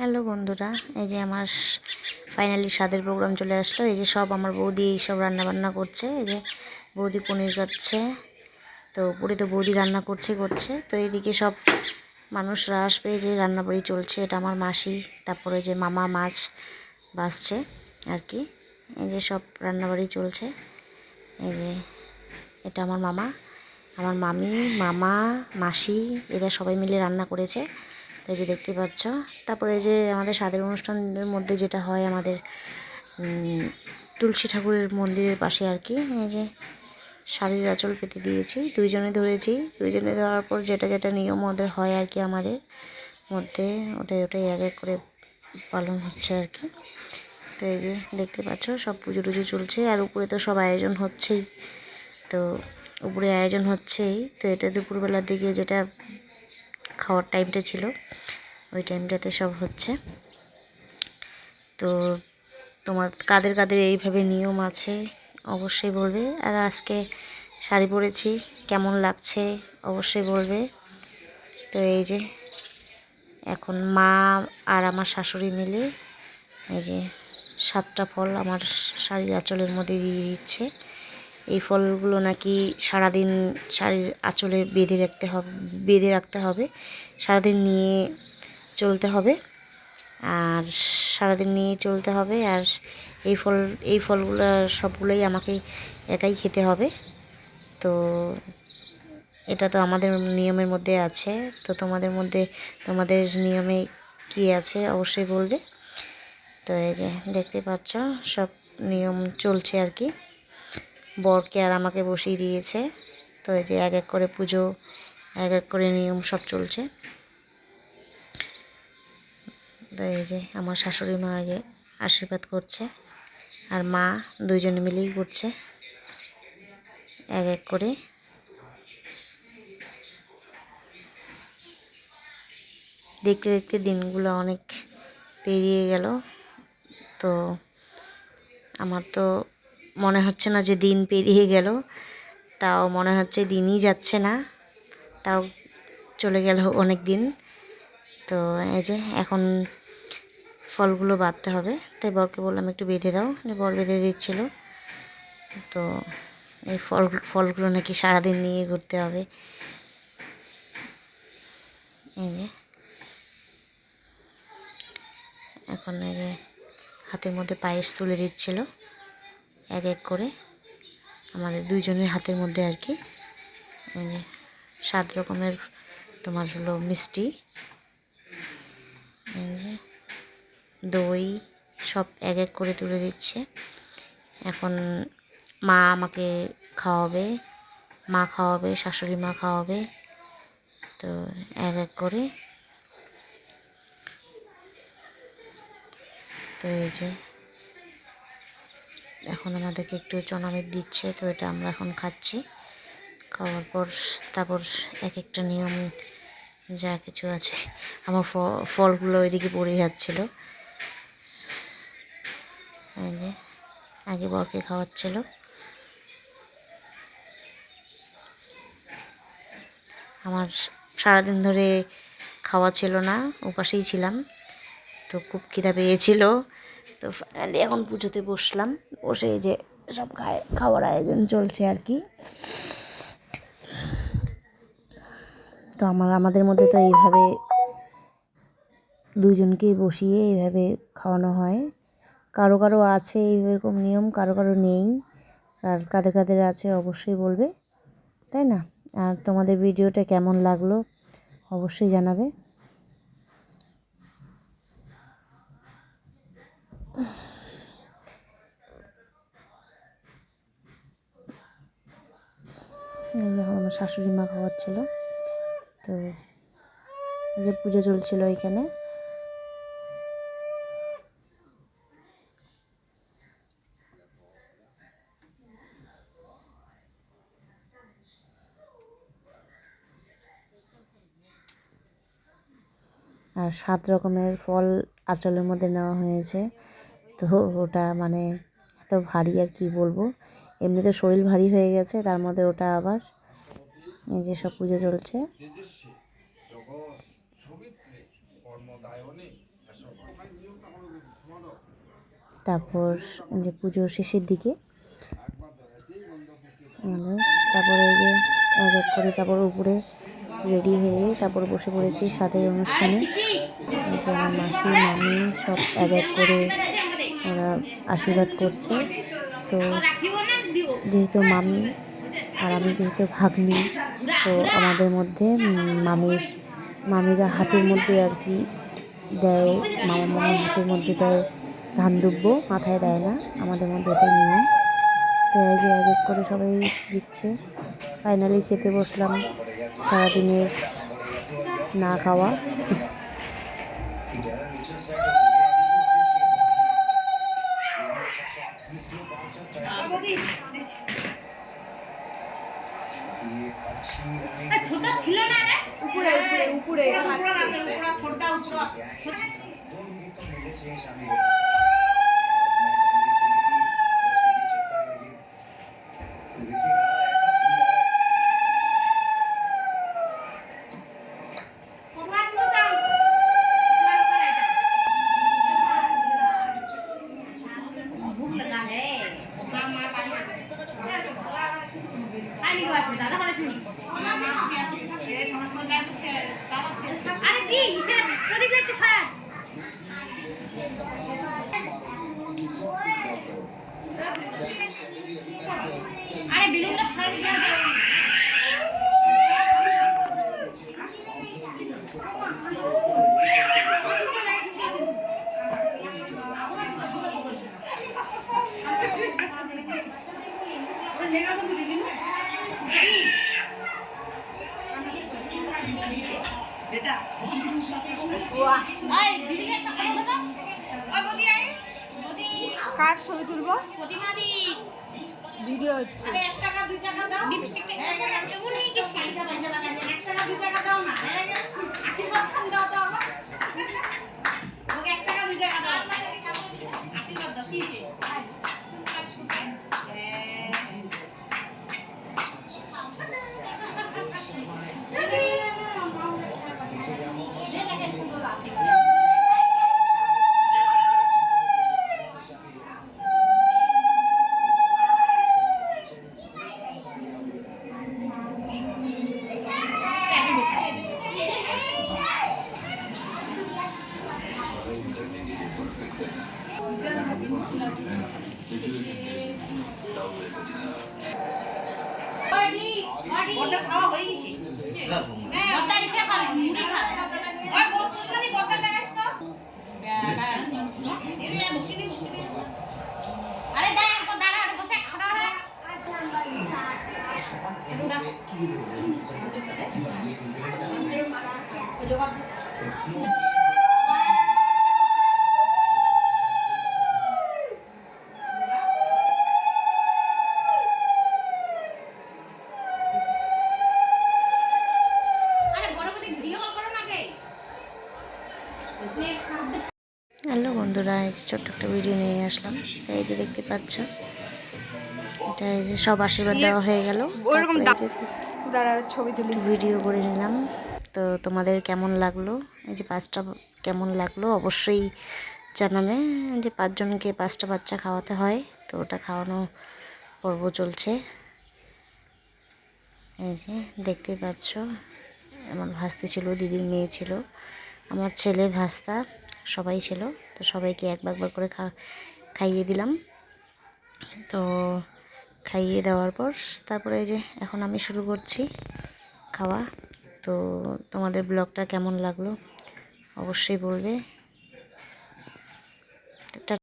Hello বন্ধুরা, এই যে আমার ফাইনালি স্বাদের প্রোগ্রাম চলে আসলো। এই যে সব আমার বৌদি এই সব রান্নাবান্না করছে। এই যে বৌদি পনির কাটছে। তো উপরে তো বৌদি রান্না করছে করছে। তো এইদিকে সব মানুষরা আসবে যে রান্নাবাড়ি চলছে। এটা আমার মাসি, তারপরে যে মামা মাছ বাসছে আর কি। এই যে সব রান্নাবাড়ি চলছে। এই যে এটা আমার মামা, আমার মামি, মামা, মাসি, এরা সবাই মিলে রান্না করেছে। এই যে দেখতে পাচ্ছ। তারপরে এই যে আমাদের স্বাদের অনুষ্ঠানের মধ্যে যেটা হয়, আমাদের তুলসী ঠাকুরের মন্দিরের পাশে আর কি, এই যে শাড়ির আঁচল পেতে দিয়েছি। দুইজনে ধরেছি। দুইজনে ধরার পর যেটা যেটা নিয়ম ওদের হয় আর কি আমাদের মধ্যে, ওটাই ওটাই এক এক করে পালন হচ্ছে আর কি। তো এই যে দেখতে পাচ্ছ, সব পুজো টুজো চলছে। আর উপরে তো সব আয়োজন হচ্ছেই। তো উপরে আয়োজন হচ্ছেই। তো এটা দুপুরবেলার দিকে যেটা খাওয়ার টাইমটা ছিল। ওই টাইমটাতে সব হচ্ছে। তো তোমার কাদের কাদের এইভাবে নিয়ম আছে, অবশ্যই বলবে। আর আজকে শাড়ি পরেছি, কেমন লাগছে, অবশ্যই বলবে। তো এই যে, এখন মা আর আমার শাশুড়ি মিলে এই যে সাতটা ফল আমার শাড়ির আঁচলের মধ্যে দিয়ে দিচ্ছে। এই ফলগুলো নাকি সারাদিন শাড়ির আঁচলে বেঁধে রাখতে হবে, বেঁধে রাখতে হবে। সারাদিন নিয়ে চলতে হবে। আর সারাদিন নিয়ে চলতে হবে। আর এই ফল, এই ফলগুলো সবগুলোই আমাকে একাই খেতে হবে। তো এটা তো আমাদের নিয়মের মধ্যে আছে। তো তোমাদের মধ্যে, তোমাদের নিয়মে কি আছে অবশ্যই বলবে। তো এই যে দেখতে পাচ্ছ, সব নিয়ম চলছে আর কি। বরকে আর আমাকে বসিয়ে দিয়েছে। তো এই যে এক এক করে পুজো, এক এক করে নিয়ম সব চলছে। তো এই যে আমার শাশুড়ি মা আগে আশীর্বাদ করছে, আর মা দুইজনে মিলেই করছে। এক এক করে। দেখতে দেখতে দিনগুলো অনেক পেরিয়ে গেল। তো আমার তো মনে হচ্ছে না যে দিন পেরিয়ে গেল। তাও মনে হচ্ছে দিনই যাচ্ছে না। তাও চলে গেল অনেক দিন। তো এই যে এখন ফলগুলো বাঁধতে হবে। তাই বরকে বললাম একটু বেঁধে দাও। যে বর বেঁধে দিচ্ছিল। তো এই ফল, ফলগুলো নাকি সারাদিন নিয়ে ঘুরতে হবে। এই যে। এখন এই যে হাতের মধ্যে পায়েস তুলে দিচ্ছিল। এক এক করে আমাদের দুইজনের হাতের মধ্যে আর কি সাত রকমের তোমার হলো মিষ্টি দই, সব এক এক করে তুলে দিচ্ছে। এখন মা আমাকে খাওয়াবে, মা খাওয়াবে, শাশুড়ি মা খাওয়াবে, তো এক এক করে। তো এই যে এখন আমাদেরকে একটু চনামিট দিচ্ছে, তো এটা আমরা এখন খাচ্ছি। খাওয়ার পর তারপর এক একটা নিয়ম, যা কিছু আছে। আমার ফলগুলো ওইদিকে পড়ে যাচ্ছিল। আগে বরকে খাওয়াচ্ছিল। আমার সারাদিন ধরে খাওয়া ছিল না, উপাসেই ছিলাম। তো খুব খিদা পেয়েছিল। তো ফাইনালি এখন পুজোতে বসলাম। বসে যে সব খাওয়ার আয়োজন চলছে আর কি। তো আমার আমাদের মধ্যে তো এইভাবে দুইজনকেই বসিয়ে এইভাবে খাওয়ানো হয়। কারও কারও আছে এরকম নিয়ম, কারও কারও নেই। আর কাদের কাদের আছে অবশ্যই বলবে, তাই না? আর তোমাদের ভিডিওটা কেমন লাগল অবশ্যই জানাবে। যখন আমার শাশুড়ি মা খাওয়াচ্ছিল। তো যে পুজো চলছিল এখানে। আর সাত রকমের ফল আঁচলের মধ্যে নেওয়া হয়েছে। তো ওটা মানে এত ভারী আর কি বলব? এমনিতে শরীর ভারী হয়ে গেছে, তার মধ্যে ওটা আবার এই যে সব পুজো চলছে। তারপর যে পুজোর শেষের দিকে তারপরে এই যে এক এক করে তারপর উপরে রেডি হয়ে তারপর বসে পড়েছি সাথে অনুষ্ঠানে। যে আমার মাসি, মামি সব এক এক করে ওরা আশীর্বাদ করছে। তো যেহেতু মামি আর আমি যেহেতু ভাগ্নি, তো আমাদের মধ্যে মামির মামিরা হাতের মধ্যে আর কি দেয়, মামা মামির হাতের মধ্যে দেয় ধান দুব্য মাথায় দেয় না, আমাদের মধ্যে এটাই নিয়ম। তো এক এক করে সবাই দিচ্ছে। ফাইনালি খেতে বসলাম সারাদিনের না খাওয়া। ছোটা ছিল না রে? উপরে উপরে উপরে ছোটটা উপর भूख আরে প্রদীপ একটু বেলুনটা সরা দিকে আয় দিদিকে একটা কথা দাও ওই বদি আয় বদি কার ছবি তুলবো? ভিডিও হচ্ছে। 1 টাকা 2 টাকা দাও। লিপস্টিকটা উনি কি যে খাওয়া হয়ে গেছে ওটা এসে খাবে মুড়ি খাবে ওই বোতল মানে বোতল লাগাস তো আরে দাঁড়া আর দাঁড়া আর বসে খাড়া হয়ে আরে হ্যালো বন্ধুরা ছোট্ট একটা ভিডিও নিয়ে আসলাম। এই যে দেখতে পাচ্ছ এটা এই যে সব আশীর্বাদ দেওয়া হয়ে গেল। ওরকম ছবি তুলি। ভিডিও করে নিলাম। তো তোমাদের কেমন লাগল? এই যে পাঁচটা কেমন লাগল? অবশ্যই জানাবে। যে পাঁচজনকে পাঁচটা বাচ্চা খাওয়াতে হয় তো ওটা খাওয়ানো পর্ব চলছে। এই যে দেখতেই পাচ্ছ আমার ভাস্তি ছিল দিদির মেয়ে ছিল। আমার ছেলে ভাস্তা, সবাই ছিল, তো সবাইকে একবার একবার করে খাইয়ে দিলাম। তো খাইয়ে দেওয়ার পর তারপরে এই যে এখন আমি শুরু করছি খাওয়া। তো তোমাদের ব্লগটা কেমন লাগল অবশ্যই বলবে।